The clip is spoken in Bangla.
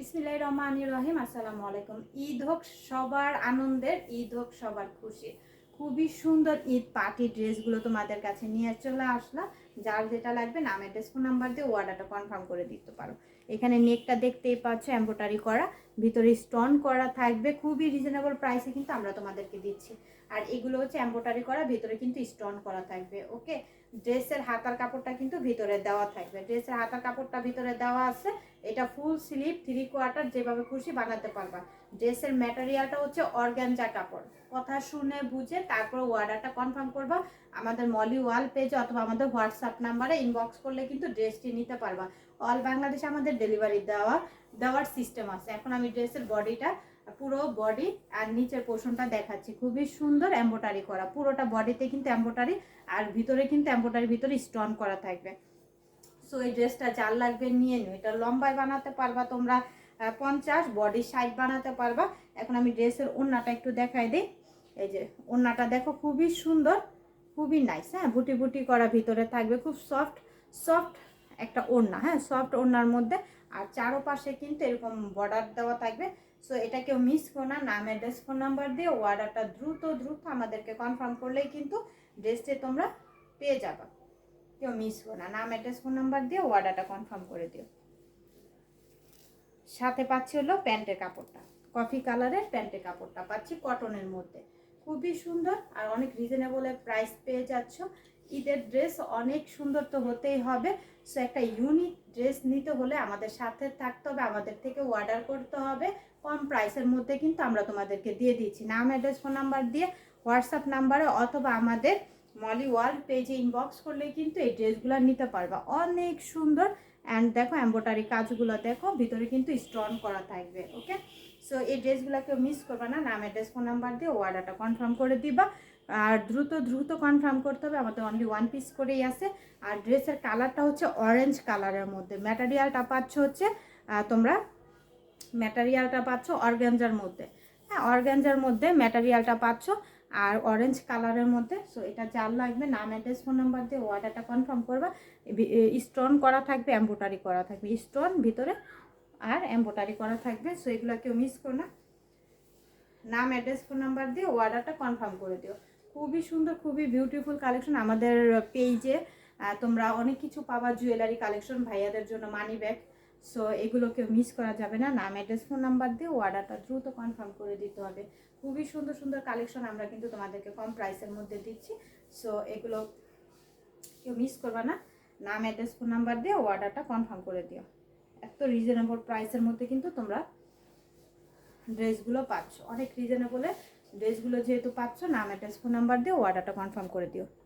বিসমিল্লাহ রহমানির রহিম, আসসালামু আলাইকুম। ঈদ হোক সবার আনন্দের, ঈদ হোক সবার খুশি। খুবই সুন্দর ঈদ পার্টি ড্রেসগুলো তোমাদের কাছে নিয়ে চলে আসলাম। যার যেটা লাগবে নাম অ্যাড্রেস ফোন নাম্বার দিয়ে অর্ডারটা কনফার্ম করে দিতে পারো। এখানে নেকটা দেখতেই পাচ্ছ এম্বোটারি করা। ভিতরে স্টোন করা থাকবে, খুবই রিজনেবল প্রাইসে কিন্তু আমরা তোমাদেরকে দিচ্ছি। আর এগুলো হচ্ছে এম্বোটারি করা, ভিতরে কিন্তু স্টোন করা থাকবে ওকে ড্রেসের হাতার কাপড়টা কিন্তু ভিতরে দেওয়া থাকবে। ড্রেসের হাতার কাপড়টা ভিতরে দেওয়া আছে। এটা ফুল স্লিপ থ্রি কোয়ার্টার যেভাবে খুশি বানাতে পারবা। ড্রেসের ম্যাটেরিয়ালটা হচ্ছে অর্গ্যানজা কাপড়। কথা শুনে বুঝে তারপর অর্ডারটা কনফার্ম করবা। আমাদের মলি ওয়াল পেজে অথবা আমাদের হোয়াটসঅ্যাপ নাম্বারে ইনবক্স করলে কিন্তু ড্রেসটি নিতে পারবা। অল বাংলাদেশে আমাদের ডেলিভারি দেওয়া, দেওয়ার সিস্টেম আছে। এখন আমি ড্রেসের বডিটা পুরো বডি আর নিচের পোর্শনটা দেখাচ্ছি। খুবই সুন্দর এম্বোটারি করা। পুরোটা বডিতে কিন্তু এম্বোটারি আর ভিতরে কিন্তু এম্বোটারি ভিতরে স্টোন করা থাকবে। সো এই ড্রেসটা যার লাগবে নিয়ে নিও। এটা লম্বায় বানাতে পারবা তোমরা পঞ্চাশ বডি সাইড বানাতে পারবা। এখন আমি ড্রেসের ওড়নাটা একটু দেখাই দিই। এই যে, ওড়নাটা দেখো খুবই সুন্দর। খুবই নাইস হ্যাঁ বুটি বুটি করা ভিতরে থাকবে, খুব সফট সফট একটা ওড়না হ্যাঁ সফট ওড়নার মধ্যে। আর চারোপাশে কিন্তু এরকম বর্ডার দেওয়া থাকবে। সো এটা কেউ মিস করো না নাম অ্যাড্রেস ফোন নাম্বার দিয়ে অর্ডারটা দ্রুত দ্রুত আমাদেরকে কনফার্ম করলেই কিন্তু ড্রেসটি তোমরা পেয়ে যাবা। কেউ মিস করো না নাম অ্যাড্রেস ফোন নাম্বার দিয়ে অর্ডারটা কনফার্ম করে দিও। সাথে পাচ্ছি হলো প্যান্টের কাপড়টা কফি কালারের প্যান্টের কাপড়টা, পাচ্ছি কটনের মধ্যে। খুবই সুন্দর আর অনেক রিজনেবলের প্রাইস পেয়ে যাচ্ছ। ঈদের ড্রেস অনেক সুন্দর তো হতেই হবে। সো একটা ইউনিক ড্রেস নিতে হলে আমাদের সাথে থাকতে হবে, আমাদের থেকে অর্ডার করতে হবে। কম প্রাইসের মধ্যে কিন্তু আমরা তোমাদেরকে দিয়ে দিচ্ছি। নাম অ্যাড্রেস ফোন নাম্বার দিয়ে হোয়াটসঅ্যাপ নাম্বারে অথবা আমাদের মলি ওয়ার্ল্ড পেজে ইনবক্স করলে কিন্তু এই ড্রেসগুলো নিতে পারবা। অনেক সুন্দর। অ্যান্ড দেখো এম্বোটারি কাজগুলো দেখো, ভিতরে কিন্তু স্টোন করা থাকবে ওকে সো এই ড্রেসগুলোকে মিস করবে না, নাম অ্যাড্রেস ফোন নাম্বার দিয়ে অর্ডারটা কনফার্ম করে দিবা। আর দ্রুত দ্রুত কনফার্ম করতে হবে, আমাদের অনলি ওয়ান পিস করেই আছে। আর ড্রেসের কালারটা হচ্ছে অরেঞ্জ কালারের মধ্যে। ম্যাটেরিয়ালটা পাচ্ছ হচ্ছে তোমরা ম্যাটেরিয়ালটা পাচ্ছ অর্গ্যাঞ্জার মধ্যে। হ্যাঁ অর্গ্যাঞ্জার মধ্যে ম্যাটেরিয়ালটা পাচ্ছ আর অরেঞ্জ কালারের মধ্যে। সো এটা যার লাগবে, নাম অ্যাড্রেস ফোন নাম্বার দিয়ে অর্ডারটা কনফার্ম করবা। স্টোন করা থাকবে এম্বোটারি করা থাকবে। স্টোন ভিতরে আর এম্বোটারি করা থাকবে সো এগুলো কেউ মিস করো না। নাম অ্যাড্রেস ফোন নাম্বার দিয়ে অর্ডারটা কনফার্ম করে দিও। খুবই সুন্দর, খুবই বিউটিফুল কালেকশন আমাদের পেজে তোমরা অনেক কিছু পাবা জুয়েলারি কালেকশন ভাইয়াদের জন্য মানি ব্যাগ সো এগুলোকে মিস করা যাবে না। নাম অ্যাড্রেস ফোন নাম্বার দিয়ে অর্ডারটা দ্রুত কনফার্ম করে দিতে হবে। খুবই সুন্দর সুন্দর কালেকশন আমরা কিন্তু তোমাদেরকে কম প্রাইসের মধ্যে দিচ্ছি। সো এগুলো কেউ মিস করবে না। নাম অ্যাড্রেস ফোন নাম্বার দিয়ে অর্ডারটা কনফার্ম করে দিও। এত রিজনেবল প্রাইসের মধ্যে কিন্তু তোমরা ড্রেসগুলো পাচ্ছ। অনেক রিজনেবলে ড্রেসগুলো যেহেতু পাচ্ছ, নাম অ্যাড্রেস ফোন নাম্বার দিয়ে অর্ডারটা কনফার্ম করে দিও।